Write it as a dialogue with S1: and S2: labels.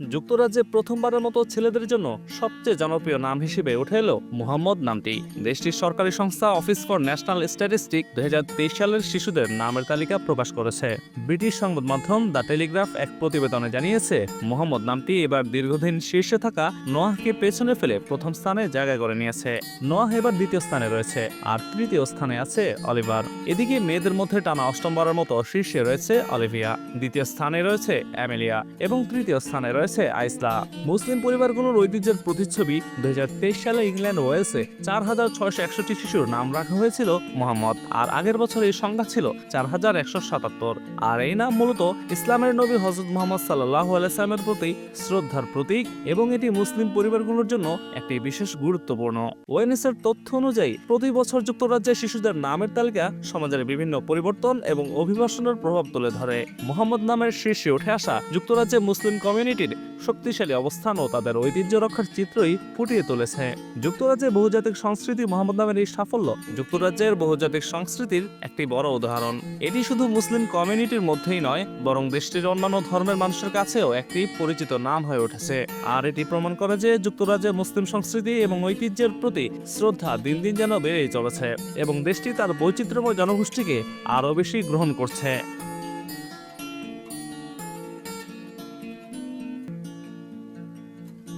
S1: যুক্তরাজ্যে প্রথমবারের মতো ছেলেদের জন্য সবচেয়ে জনপ্রিয় নাম হিসেবে উঠে এলো মোহাম্মদ নামটি। দেশটির সরকারি সংস্থা অফিস ফর ন্যাশনাল স্ট্যাটিস্টিক দুই হাজার তেইশ সালের শিশুদের নামের তালিকা প্রকাশ করেছে। ব্রিটিশ সংবাদ মাধ্যম দ্য টেলিগ্রাফ এক প্রতিবেদনে জানিয়েছে, মোহাম্মদ নামটি এবার দীর্ঘদিন শীর্ষে থাকা নোয়াহকে পেছনে ফেলে প্রথম স্থানে জায়গা করে নিয়েছে। নোয়াহ এবার দ্বিতীয় স্থানে রয়েছে, আর তৃতীয় স্থানে আছে অলিভার। এদিকে মেয়েদের মধ্যে টানা অষ্টমবারের মতো শীর্ষে রয়েছে অলিভিয়া। দ্বিতীয় স্থানে রয়েছে অ্যামেলিয়া এবং তৃতীয় স্থানে রয়েছে আইসলা। মুসলিম পরিবারগুলোর ঐতিহ্যের প্রতিচ্ছবি দু হাজার তেইশ সালে ইংল্যান্ড ওয়েলসে চার হাজার ছয়শো একষট্টি শিশুর নাম রাখা হয়েছিল মোহাম্মদ। আর আগের বছর এই সংখ্যা ছিল চার হাজার একশো সাতাত্তর। আর এই নাম মূলত ইসলামের নবী হজরত মোহাম্মদ সাল্লাহ আলাইসলামের প্রতি শ্রদ্ধার প্রতীক এবং এটি মুসলিম পরিবারগুলোর জন্য একটি বিশেষ গুরুত্বপূর্ণ। ওয়েনেসের তথ্য অনুযায়ী, প্রতি বছর যুক্তরাজ্যে শিশুদের নামের তালিকা সমাজের বিভিন্ন পরিবর্তন এবং অভিবাসনের প্রভাব তুলে ধরে। মোহাম্মদ নামের শীর্ষে উঠে আসা যুক্তরাজ্যে মুসলিম কমিউনিটির শক্তিশালী অবস্থান ও তাদের ঐতিহ্য রক্ষার চিত্রই ফুটিয়ে তুলেছে। যুক্তরাজ্যে বহুজাতিক সংস্কৃতি মোহাম্মদ নামের এই সাফল্য যুক্তরাজ্যের বহুজাতিক সংস্কৃতির একটি বড় উদাহরণ। এটি শুধু মুসলিম কমিউনিটির মধ্যেই নয়, বরং দেশটির অন্যান্য ধর্মের মানুষের কাছেও একটি পরিচিত নাম হয়ে উঠেছে। আর এটি প্রমাণ করে যে যুক্তরাজ্যের মুসলিম সংস্কৃতি এবং ঐতিহ্যের প্রতি শ্রদ্ধা দিন দিন যেন বেড়েই চলেছে এবং দেশটি তার বৈচিত্র্যময় জনগোষ্ঠীকে আরও বেশি গ্রহণ করছে।